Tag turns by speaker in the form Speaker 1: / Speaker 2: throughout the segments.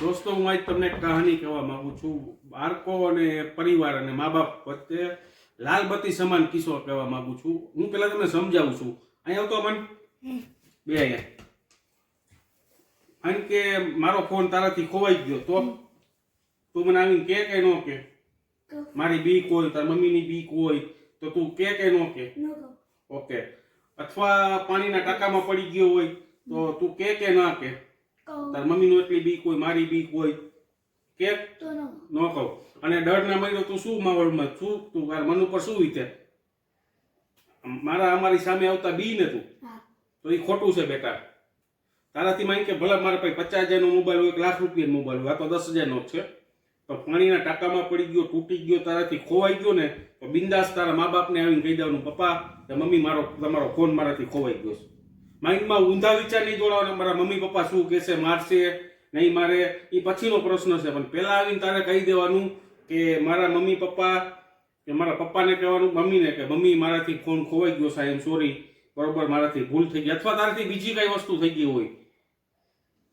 Speaker 1: દોસ્તો હું આજ તમને કહાની કહેવા માંગુ છું. બાળકો અને પરિવાર અને મા બાપ વચ્ચે લાલબત્તી સમાન કિસ્સો કહેવા માંગુ છું. હું પેલા તમને સમજાવું છું. અહીંયા આવતો મન બે અહીંયા. કારણ કે મારો ફોન તારાથી ખોવાઈ ગયો તો? તું મને આવીને કે કે ન કે? મારી બીક હોય તારી મમ્મીની બીક હોય તો તું કે કે ન કે? ઓકે. અથવા પાણીના ટાંકામાં પડી ગયો હોય તો તું કે કે ના કે? તારી નો એટલી બીક હોય મારી બીક હોય કે? નો કહું. અને ડર ના મળ્યો તું શું માવળમાં શું? તું તારા મન ઉપર શું વિચાર મારા અમારી સામે આવતા બી ને તું તો એ ખોટું છે બેટા. તારાથી માંગ કે ભલે મારા પાસે પચાસ હજારનો મોબાઈલ હોય એક લાખ રૂપિયાનો મોબાઈલ હોય આ તો દસ હજારનો નો છે. તો પાણીના ટાંકામાં પડી ગયો તૂટી ગયો તારાથી ખોવાઈ ગયો ને તો બિંદાસ તારા મા બાપને આવીને કહી દેવાનું પપ્પા કે મમ્મી મારો તમારો ફોન મારાથી ખોવાઈ ગયો છે. માઇન્ડમાં ઊંધા વિચાર નહીં જોડાવાના મારા મમ્મી પપ્પા શું કહેશે, મારશે? નહીં મારે? એ પછીનો પ્રશ્ન છે. પણ પહેલાં આવીને તારે કહી દેવાનું કે મારા મમ્મી પપ્પા, કે મારા પપ્પાને કહેવાનું, મમ્મીને કે, મમ્મી, મારાથી ફોન ખોવાઈ ગયો સાહેબ સોરી બરોબર, મારાથી ભૂલ થઈ ગઈ. અથવા તારાથી બીજી કઈ વસ્તુ થઈ ગઈ હોય.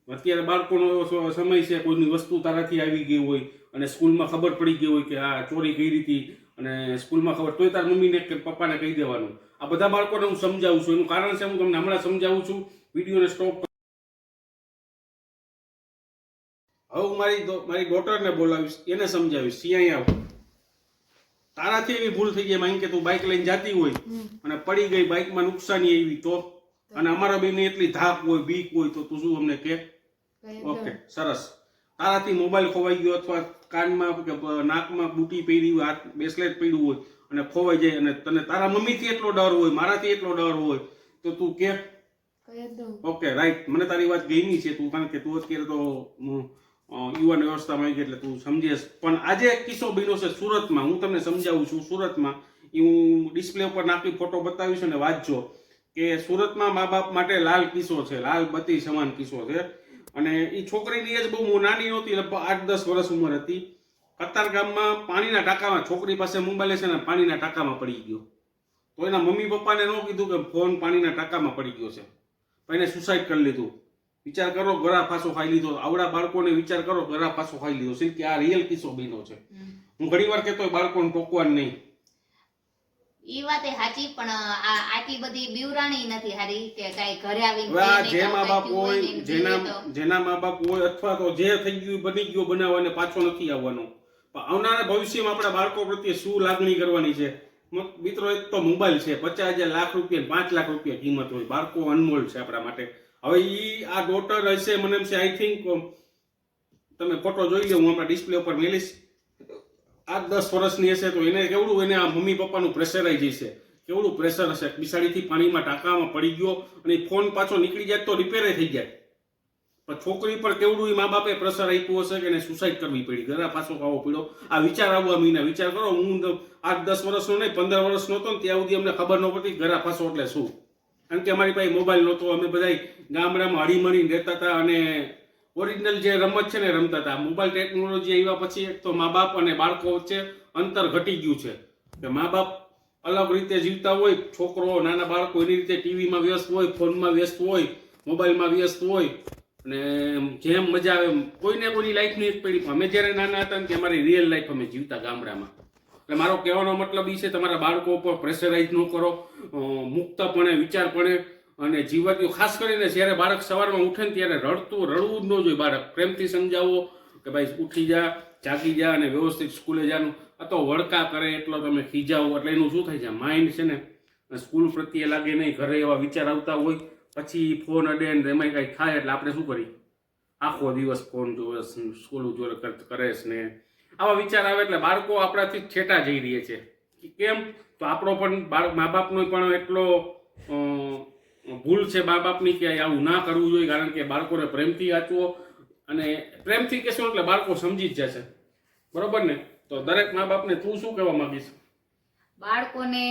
Speaker 1: અત્યારે બાળકોનો સમય છે, કોઈની વસ્તુ તારાથી આવી ગઈ હોય અને સ્કૂલમાં ખબર પડી ગઈ હોય કે આ ચોરી કઈ હતી. અને સ્કૂલમાં ખબર તોય તાર મમ્મીને કે પપ્પાને કહી દેવાનું. આ બધા બાળકોને હું સમજાવું છું. એનું કારણ છે હું તમને હમણાં સમજાવું છું. વિડીયોને સ્ટોપ હવે હું મારી મારી ડોટરને બોલાવીશ. એને સમજાવીશ. સિયા આવ. તારાથી એવી ભૂલ થઈ ગઈ. માની કે તું બાઇક લઈને જાતી હોય અને પડી ગઈ બાઇકમાં નુકસાની આવી તો? અને અમારા બેને એટલી ધાક હોય બીક હોય તો તું શું અમને કે? ઓકે સરસ. તારાથી મોબાઈલ ખોવાઈ ગયો અથવા કાનમાં કે નાકમાં બુટી પહેરી હોય હાથ બ્રેસલેટ પહેર્યું હોય અને ખોવાઈ જાય અને તને તારા મમ્મીથી એટલો ડર હોય મારાથી એટલો ડર હોય તો તું કે? Okay right. મને તારી વાત ગમી છે તું કારણ કે તું અત્યારે તો યુવાન વ્યવસ્થામાં આવી એટલે તું સમજીશ. પણ આજે એક કિસ્સો બન્યો છે સુરતમાં. હું તમને સમજાવું છું સુરતમાં એ હું ડિસ્પ્લે ઉપર નાખી ફોટો બતાવીશ અને વાંચજો કે સુરતમાં મા બાપ માટે લાલ કિસ્સો છે. લાલ બત્તી સમાન કિસ્સો છે. અને એ છોકરીની એજ બહુ નાની નહોતી લગભગ આઠ દસ વર્ષ ઉંમર હતી. કતાર ગામમાં પાણીના ટાંકામાં છોકરી પાસે મોબાઈલ છે ને પાણીના ટાંકામાં પડી ગયો. તો એના મમ્મી પપ્પાને ન કીધું કે ફોન પાણીના ટાંકામાં પડી ગયો છે. એને સુસાઇડ કરી લીધું. વિચાર કરો ગરા ફાંસો ખાઈ લીધો. આવડા બાળકોને વિચાર કરો ગરા ફાંસો ખાઈ લીધો. કે આ રિયલ કિસ્સો બન્યો છે. હું ઘણી વાર કહેતો બાળકોને ટોકવા નહીં.
Speaker 2: ઈ વાતે સાચી પણ આટલી બધી બીવરાણી નથી હારી કે કાંઈ ઘરે આવીને
Speaker 1: હવે આ
Speaker 2: કોઈને
Speaker 1: જે મા બાપ હોય જેના જેના મા બાપ હોય અથવા તો જે થઈ ગયું બની ગયું બનાવવાને પાછો નથી આવવાનો. પણ આવનારા ભવિષ્યમાં આપણા બાળકો પ્રત્યે શું લાગણી કરવાની છે? મિત્રો એક તો મોબાઈલ છે પચાસ હજાર લાખ રૂપિયા પાંચ લાખ રૂપિયા કિંમત હોય. બાળકો અનમોલ છે આપણા માટે. હવે ઈ આ ડોટર હશે મને એમ છે આઈ થિંક તમે ફોટો જોઈ લો હું આપણા ડિસ્પ્લે ઉપર મેલીશ. આઠ દસ વર્ષની હશે તો એને કેવડું એને આ મમ્મી પપ્પાનું પ્રેશર આવી જશે. કેવડું પ્રેશર હશે? બિસાડીથી પાણીમાં ટાંકામાં પડી ગયો અને ફોન પાછો નીકળી જાય તો રિપેરે થઈ જાય. પણ છોકરી પર કેવડું એ મા બાપે પ્રેશર આપ્યું હશે કે એને સુસાઇડ કરવી પડી? ઘરે પાછો ખાવો પડ્યો આ વિચાર આવવા મહિના વિચાર કરો, હું આઠ દસ વર્ષનો નહીં, પંદર વર્ષનો હતો ને ત્યાં સુધી અમને ખબર ન પડતી ઘરે પાછો એટલે શું? કારણ કે અમારી પાસે મોબાઈલ નહોતો. અમે બધા ગામડામાં હળીમળીને રહેતા હતા અને ઓરિજિનલ જે રમત છે ને રમતા હતા. મોબાઈલ ટેકનોલોજી આવ્યા પછી એક તો મા બાપ અને બાળકો વચ્ચે અંતર ઘટી ગયું છે. કે મા બાપ અલગ રીતે જીવતા હોય, છોકરો, નાના બાળકો એની રીતે ટીવીમાં વ્યસ્ત હોય ફોનમાં વ્યસ્ત હોય મોબાઈલમાં વ્યસ્ત હોય, અને જેમ મજા આવે એમ. કોઈને કોઈની લાઈફની એક પડી અમે જ્યારે નાના હતા ને ત્યાં અમારી રિયલ લાઈફ અમે જીવતા ગામડામાં. એટલે મારો કહેવાનો મતલબ એ છે, તમારા બાળકો ઉપર પ્રેશરાઇઝ ન કરો. મુક્તપણે, વિચારપણે અને જીવતીઓ ખાસ કરીને જ્યારે બાળક સવારમાં ઉઠે ને ત્યારે રડતું, રડવું જ ન જોઈએ બાળક. પ્રેમથી સમજાવો કે ભાઈ ઉઠી જા, જાગી જા અને વ્યવસ્થિત સ્કૂલે જાનું. આ તો વળકા કરે એટલો તમે ખીજાવો. એટલે એનું શું થાય છે? માઇન્ડ છે ને? સ્કૂલ પ્રત્યે લાગે નહીં, ઘરે એવા વિચાર આવતા હોય, પછી ફોન અડે ને એમાં કાંઈ થાય એટલે આપણે શું કરીએ? આખો દિવસ ફોન જોવે, સ્કૂલ જોડે કર- છે ને. આવા વિચાર આવે એટલે બાળકો આપણાથી છેટા જઈ રહે છે. કેમ? તો આપણો પણ બાળક મા બાપનો પણ એટલો ભૂલ છે મા બાપની કે આવું ના કરવું જોઈએ, કારણ કે બાળકોને પ્રેમથી વાંચવો અને પ્રેમથી કહેશો એટલે બાળકો સમજી જ જશે. બરોબર ને? તો દરેક મા બાપને તું શું કહેવા માંગીશ?
Speaker 2: બાળકોને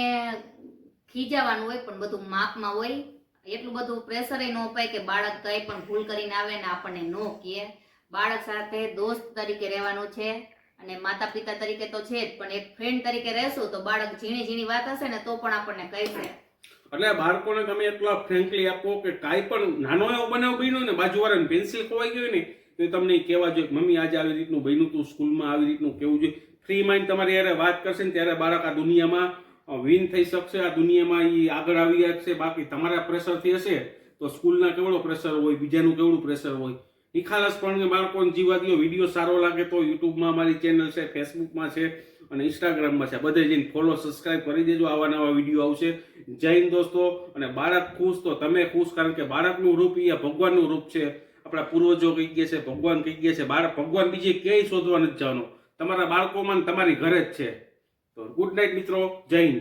Speaker 2: ખીજાવાનું હોય પણ બધું માપમાં હોય. એટલું બધું પ્રેશર ન અપાય કે બાળક કંઈ પણ ભૂલ કરીને આવે ને આપણને ન કહે. બાળક સાથે દોસ્ત તરીકે રહેવાનું છે અને માતા પિતા તરીકે તો છે જ, પણ એક ફ્રેન્ડ તરીકે રહેશું તો બાળક ઝીણી ઝીણી વાત હશે ને તો પણ આપણને કહેશે.
Speaker 1: એટલે બાળકોને તમે એટલા ફ્રેન્કલી આપો કે કાંઈ પણ નાનો એવો બનાવ બન્યો ને, બાજુવાળાને પેન્સિલ ખોવાઈ ગયો ને, તો તમને કહેવા જોઈએ મમ્મી, આજે આવી રીતનું બન્યું તું સ્કૂલમાં, આવી રીતનું કેવું જોઈએ ફ્રી માઇન્ડ તમારી યારે વાત કરશે ને, ત્યારે બાળક આ દુનિયામાં વિન થઈ શકશે, આ દુનિયામાં એ આગળ આવી શકશે બાકી તમારા પ્રેશરથી હશે તો સ્કૂલના કેવડો પ્રેશર હોય, બીજાનું કેવડું પ્રેશર હોય? નિખાલસપણે બાળકોને જીવા દો વીડિયો સારો લાગે તો યુટ્યુબમાં અમારી ચેનલ છે ફેસબુકમાં છે. અને ઇન્સ્ટાગ્રામમાં છે. બધે જઈને ફોલો સબસ્ક્રાઇબ કરી દેજો. આવા નવા વીડિયો આવશે. જય હિન્દ દોસ્તો. અને બાળક ખુશ તો તમે ખુશ, કારણ કે બાળકનું રૂપ એ ભગવાનનું રૂપ છે. આપણા પૂર્વજો કહી ગયા છે, ભગવાન કહી ગયા છે. બાળક, ભગવાન બીજે ક્યાંય શોધવા નથી જવાનું. તમારા બાળકોમાં તમારી ઘરે જ છે. તો ગુડ નાઇટ મિત્રો. જય હિન્દ.